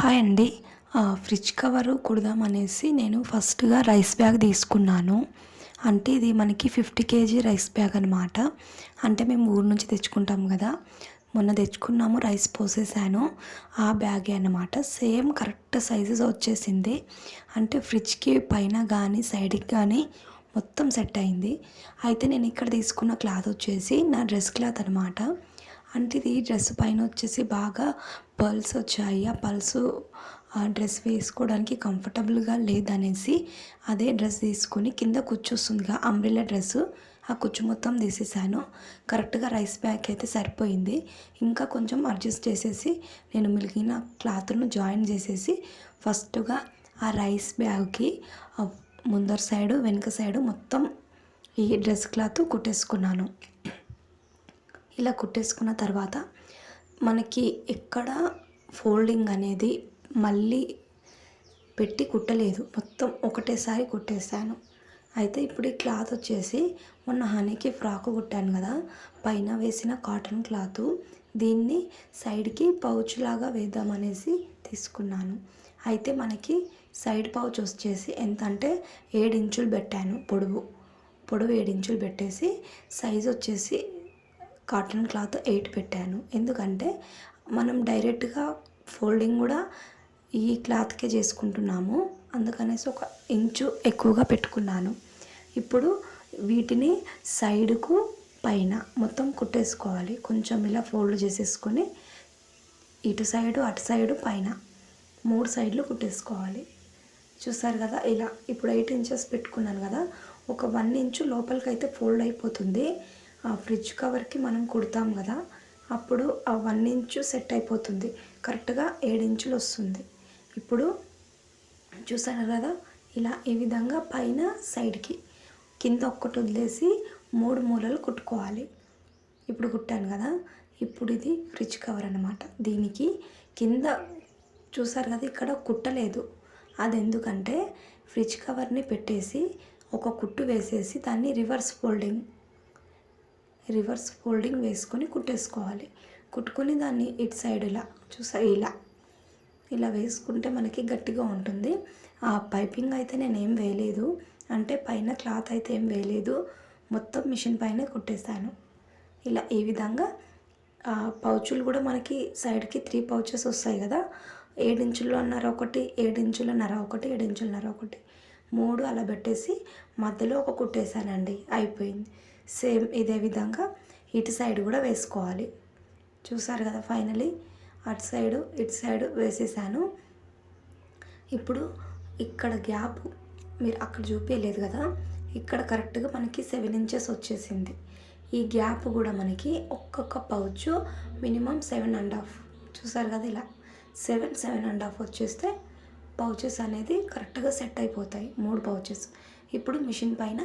Hi అండి. Fridge cover కుడదామనేసి నేను ఫస్ట్గా రైస్ బ్యాగ్ తీసుకున్నాను. అంటే ఇది మనకి ఫిఫ్టీ కేజీ రైస్ బ్యాగ్ అనమాట అంటే మేము ఊరు నుంచి తెచ్చుకుంటాం కదా. మొన్న తెచ్చుకున్నాము రైస్ పోసేసాను. ఆ బ్యాగే అనమాట సేమ్ కరెక్ట్ సైజెస్ వచ్చేసింది. అంటే ఫ్రిడ్జ్కి పైన కానీ సైడ్కి కానీ మొత్తం సెట్ అయింది. అయితే నేను ఇక్కడ తీసుకున్న క్లాత్ వచ్చేసి నా డ్రెస్ క్లాత్ అనమాట అంటే ఇది డ్రెస్ పైన వచ్చేసి బాగా పల్స్ వచ్చాయి. ఆ పల్స్ ఆ డ్రెస్ వేసుకోవడానికి కంఫర్టబుల్గా లేదనేసి అదే డ్రెస్ తీసుకొని కింద కూర్చొస్తుందిగా అంబ్రిల్లా డ్రెస్. ఆ కుచ్చు మొత్తం తీసేసాను. కరెక్ట్గా రైస్ బ్యాగ్ అయితే సరిపోయింది. ఇంకా కొంచెం అడ్జస్ట్ చేసేసి నేను మిగిలిన క్లాత్ను జాయిన్ చేసేసి ఫస్ట్గా ఆ రైస్ బ్యాగ్కి ముందర సైడు వెనుక సైడు మొత్తం ఈ డ్రెస్ క్లాత్ కుట్టేసుకున్నాను. ఇలా కుట్టేసుకున్న తర్వాత మనకి ఎక్కడ ఫోల్డింగ్ అనేది మళ్ళీ పెట్టి కుట్టలేదు. మొత్తం ఒకటేసారి కుట్టేశాను. అయితే ఇప్పుడు ఈ క్లాత్ వచ్చేసి మొన్న హనీకి ఫ్రాక్ కుట్టాను కదా పైన వేసిన కాటన్ క్లాత్. దీన్ని సైడ్కి పౌచ్ లాగా వేద్దామనేసి తీసుకున్నాను. అయితే మనకి సైడ్ పౌచ్ వచ్చేసి ఎంత అంటే ఏడు ఇంచులు పెట్టాను పొడవు. పొడవు ఏడించులు పెట్టేసి సైజ్ వచ్చేసి కాటన్ క్లాత్ ఎయిట్ పెట్టాను. ఎందుకంటే మనం డైరెక్ట్గా ఫోల్డింగ్ కూడా ఈ క్లాత్కే చేసుకుంటున్నాము. అందుకనేసి ఒక ఇంచు ఎక్కువగా పెట్టుకున్నాను. ఇప్పుడు వీటిని సైడ్కు పైన మొత్తం కుట్టేసుకోవాలి. కొంచెం ఇలా ఫోల్డ్ చేసేసుకొని ఇటు సైడు అటు సైడు పైన మూడు సైడ్లు కుట్టేసుకోవాలి. చూసారు కదా ఇలా. ఇప్పుడు ఎయిట్ ఇంచెస్ పెట్టుకున్నాను కదా. ఒక వన్ ఇంచు లోపలికి అయితే ఫోల్డ్ అయిపోతుంది. ఫ్రిడ్జ్ కవర్కి మనం కుడతాం కదా అప్పుడు ఆ వన్ ఇంచు సెట్ అయిపోతుంది. కరెక్ట్గా ఏడించులు వస్తుంది. ఇప్పుడు చూసారు కదా ఇలా ఈ విధంగా పైన సైడ్కి కింద ఒక్కటి వదిలేసి మూడు మూలలు కుట్టుకోవాలి. ఇప్పుడు కుట్టాను కదా ఇప్పుడు ఇది ఫ్రిడ్జ్ కవర్ అనమాట దీనికి కింద చూసారు కదా ఇక్కడ కుట్టలేదు. అది ఎందుకంటే ఫ్రిడ్జ్ కవర్ని పెట్టేసి ఒక కుట్టు వేసేసి దాన్ని రివర్స్ ఫోల్డింగ్ రివర్స్ ఫోల్డింగ్ వేసుకొని కుట్టేసుకోవాలి. కుట్టుకొని దాన్ని ఇటు సైడ్ ఇలా చూసా? ఇలా. ఇలా వేసుకుంటే మనకి గట్టిగా ఉంటుంది. ఆ పైపింగ్ అయితే నేను ఏం వేయలేదు. అంటే పైన క్లాత్ అయితే ఏం వేయలేదు. మొత్తం మిషన్ పైన కుట్టేశాను. ఇలా ఈ విధంగా పౌచులు కూడా మనకి సైడ్కి త్రీ పౌచెస్ వస్తాయి కదా. ఏడించులన్నర ఒకటి ఏడించులన్నర ఒకటి ఏడించులన్నర ఒకటి. మూడు అలా పెట్టేసి మధ్యలో ఒక కుట్టేశానండి. అయిపోయింది. సేమ్ ఇదే విధంగా ఇటు సైడ్ కూడా వేసుకోవాలి. చూసారు కదా ఫైనలీ అటు సైడు ఇటు సైడు వేసేసాను. ఇప్పుడు ఇక్కడ గ్యాప్ మీరు అక్కడ చూపించలేదు కదా ఇక్కడ కరెక్ట్గా మనకి సెవెన్ ఇంచెస్ వచ్చేసింది. ఈ గ్యాప్ కూడా మనకి ఒక్కొక్క pouch minimum seven and half. చూసారు కదా ఇలా సెవెన్ సెవెన్ అండ్ హాఫ్ వచ్చేస్తే పౌచెస్ అనేది కరెక్ట్గా సెట్ అయిపోతాయి మూడు పౌచెస్. ఇప్పుడు మిషన్ పైన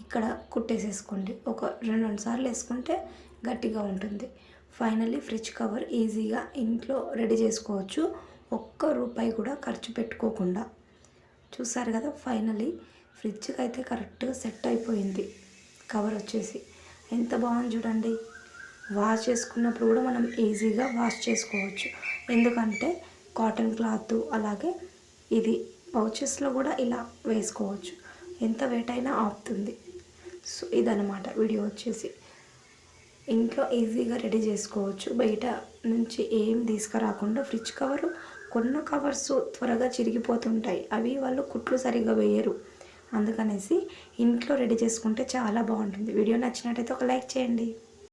ఇక్కడ కుట్టేసేసుకోండి. ఒక రెండు రెండు సార్లు వేసుకుంటే గట్టిగా ఉంటుంది. ఫైనల్లీ ఫ్రిడ్జ్ కవర్ ఈజీగా ఇంట్లో రెడీ చేసుకోవచ్చు. ఒక్క రూపాయి కూడా ఖర్చు పెట్టుకోకుండా. చూసారు కదా ఫైనలీ ఫ్రిడ్జ్కి అయితే కరెక్ట్గా సెట్ అయిపోయింది. కవర్ వచ్చేసి. ఎంత బాగుంది చూడండి. వాష్ చేసుకున్నప్పుడు కూడా మనం ఈజీగా వాష్ చేసుకోవచ్చు. ఎందుకంటే కాటన్ క్లాత్ అలాగే ఇది పౌచెస్లో కూడా ఇలా వేసుకోవచ్చు. ఎంత వెయిట్ అయినా ఆపుతుంది. సో ఇదనమాట వీడియో వచ్చేసి. ఇంట్లో ఈజీగా రెడీ చేసుకోవచ్చు. బయట నుంచి ఏం తీసుకురాకుండా ఫ్రిడ్జ్ కవరు కొన్న కవర్స్ త్వరగా చిరిగిపోతుంటాయి. అవి వాళ్ళు కుట్లు సరిగా వేయరు. అందుకనేసి ఇంట్లో రెడీ చేసుకుంటే చాలా బాగుంటుంది. వీడియో నచ్చినట్టయితే ఒక లైక్ చేయండి.